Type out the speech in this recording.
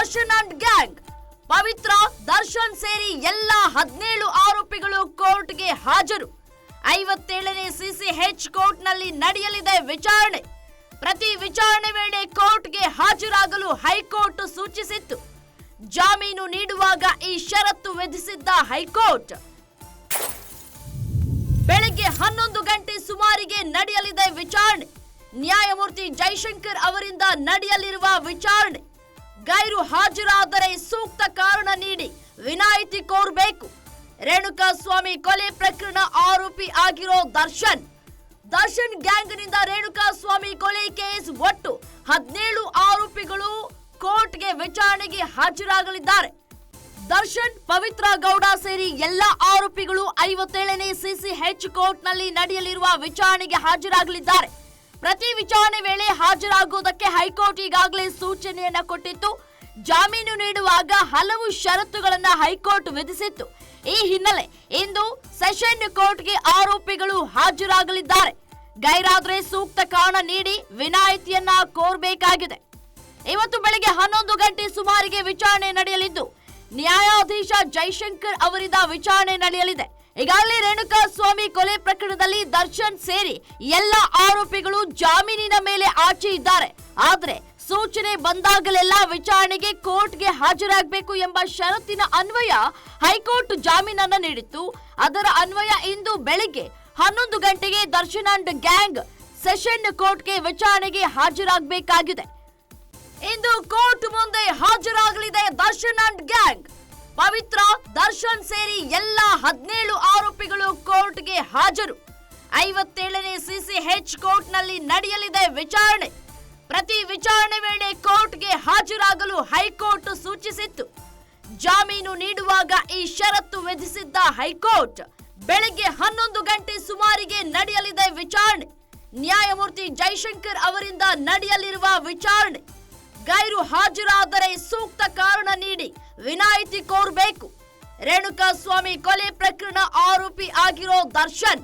Darshan and gang. ಪವಿತ್ರ ದರ್ಶನ್ ಸೇರಿ ಎಲ್ಲ ಹದಿನೇಳು ಆರೋಪಿಗಳು ಕೋರ್ಟ್ಗೆ ಹಾಜರು. ಐವತ್ತೇಳನೇ ಸಿಸಿಎಚ್ ಕೋರ್ಟ್ನಲ್ಲಿ ನಡೆಯಲಿದೆ ವಿಚಾರಣೆ. ಪ್ರತಿ ವಿಚಾರಣೆ ವೇಳೆ ಕೋರ್ಟ್ಗೆ ಹಾಜರಾಗಲು ಹೈಕೋರ್ಟ್ ಸೂಚಿಸಿತ್ತು. ಜಾಮೀನು ನೀಡುವಾಗ ಈ ಷರತ್ತು ವಿಧಿಸಿದ್ದ ಹೈಕೋರ್ಟ್. ಬೆಳಗ್ಗೆ ಹನ್ನೊಂದು ಗಂಟೆ ಸುಮಾರಿಗೆ ನಡೆಯಲಿದೆ ವಿಚಾರಣೆ. ನ್ಯಾಯಮೂರ್ತಿ ಜೈಶಂಕರ್ ಅವರಿಂದ ನಡೆಯಲಿರುವ ವಿಚಾರಣೆ. ಗೈರು ಹಾಜರಾದರೆ ಸೂಕ್ತ ಕಾರಣ ನೀಡಿ ವಿನಾಯಿತಿ ಕೋರಬೇಕು. ರೇಣುಕಾ ಸ್ವಾಮಿ ಕೊಲೆ ಪ್ರಕರಣ ಆರೋಪಿ ಆಗಿರೋ ದರ್ಶನ್. ದರ್ಶನ್ ಗ್ಯಾಂಗ್ನಿಂದ ರೇಣುಕಾ ಸ್ವಾಮಿ ಕೊಲೆ ಕೇಸ್ ಒಟ್ಟು ಹದಿನೇಳು ಆರೋಪಿಗಳು ಕೋರ್ಟ್ಗೆ ವಿಚಾರಣೆಗೆ ಹಾಜರಾಗಲಿದ್ದಾರೆ. ದರ್ಶನ್, ಪವಿತ್ರ ಗೌಡ ಸೇರಿ ಎಲ್ಲ ಆರೋಪಿಗಳು ಐವತ್ತೇಳನೇ ಸಿಸಿಎಚ್ ಕೋರ್ಟ್ನಲ್ಲಿ ನಡೆಯಲಿರುವ ವಿಚಾರಣೆಗೆ ಹಾಜರಾಗಲಿದ್ದಾರೆ. ಪ್ರತಿ ವಿಚಾರಣೆ ವೇಳೆ ಹಾಜರಾಗುವುದಕ್ಕೆ ಹೈಕೋರ್ಟ್ ಈಗಾಗಲೇ ಸೂಚನೆಯನ್ನ ಕೊಟ್ಟಿತ್ತು. ಜಾಮೀನು ನೀಡುವಾಗ ಹಲವು ಷರತ್ತುಗಳನ್ನ ಹೈಕೋರ್ಟ್ ವಿಧಿಸಿತ್ತು. ಈ ಹಿನ್ನೆಲೆ ಇಂದು ಸೆಷನ್ ಕೋರ್ಟ್ಗೆ ಆರೋಪಿಗಳು ಹಾಜರಾಗಲಿದ್ದಾರೆ. ಗೈರಾದ್ರೆ ಸೂಕ್ತ ಕಾರಣ ನೀಡಿ ವಿನಾಯಿತಿಯನ್ನ ಕೋರಬೇಕಾಗಿದೆ. ಇವತ್ತು ಬೆಳಗ್ಗೆ ಹನ್ನೊಂದು ಗಂಟೆ ಸುಮಾರಿಗೆ ವಿಚಾರಣೆ ನಡೆಯಲಿದ್ದು, ನ್ಯಾಯಾಧೀಶ ಜೈಶಂಕರ್ ಅವರಿಂದ ವಿಚಾರಣೆ ನಡೆಯಲಿದೆ. ಈಗಾಗಲೇ ರೇಣುಕಾ ಸ್ವಾಮಿ ಕೊಲೆ ಪ್ರಕರಣದಲ್ಲಿ ದರ್ಶನ್ ಸೇರಿ ಎಲ್ಲ ಆರೋಪಿಗಳು ಜಾಮೀನಿನ ಮೇಲೆ ಆಚೆ ಇದ್ದಾರೆ. ಆದ್ರೆ ಸೂಚನೆ ಬಂದಾಗಲೆಲ್ಲ ವಿಚಾರಣೆಗೆ ಕೋರ್ಟ್ಗೆ ಹಾಜರಾಗಬೇಕು ಎಂಬ ಷರತ್ತಿನ ಅನ್ವಯ ಹೈಕೋರ್ಟ್ ಜಾಮೀನನ್ನ ನೀಡಿತ್ತು. ಅದರ ಅನ್ವಯ ಇಂದು ಬೆಳಿಗ್ಗೆ ಹನ್ನೊಂದು ಗಂಟೆಗೆ ದರ್ಶನ್ ಅಂಡ್ ಗ್ಯಾಂಗ್ ಸೆಷನ್ ಕೋರ್ಟ್ಗೆ ವಿಚಾರಣೆಗೆ ಹಾಜರಾಗಬೇಕಾಗಿದೆ. ಇಂದು ಕೋರ್ಟ್ ಮುಂದೆ ಹಾಜರಾಗಲಿದೆ ದರ್ಶನ್ ಅಂಡ್ ಗ್ಯಾಂಗ್. ಪವಿತ್ರ ದರ್ಶನ್ ಸೇರಿ ಎಲ್ಲ ಹದಿನೇಳು ಹಾಜರು. ಐವತ್ತೇಳನೇ ಸಿಸಿಎಚ್ ಕೋರ್ಟ್ನಲ್ಲಿ ನಡೆಯಲಿದೆ ವಿಚಾರಣೆ. ಪ್ರತಿ ವಿಚಾರಣೆ ವೇಳೆ ಕೋರ್ಟ್ಗೆ ಹಾಜರಾಗಲು ಹೈಕೋರ್ಟ್ ಸೂಚಿಸಿತ್ತು. ಜಾಮೀನು ನೀಡುವಾಗ ಈ ಷರತ್ತು ವಿಧಿಸಿದ್ದ ಹೈಕೋರ್ಟ್ ಬೆಳಗ್ಗೆ ಹನ್ನೊಂದು ಗಂಟೆ ಸುಮಾರಿಗೆ ನಡೆಯಲಿದೆ ವಿಚಾರಣೆ. ನ್ಯಾಯಮೂರ್ತಿ ಜೈಶಂಕರ್ ಅವರಿಂದ ನಡೆಯಲಿರುವ ವಿಚಾರಣೆ. ಗೈರು ಹಾಜರಾದರೆ ಸೂಕ್ತ ಕಾರಣ ನೀಡಿ ವಿನಾಯಿತಿ ಕೋರಬೇಕು. ರೇಣುಕಾ ಸ್ವಾಮಿ ಕೊಲೆ ಪ್ರಕರಣ ಆರೋಪಿ ಆಗಿರೋ ದರ್ಶನ್.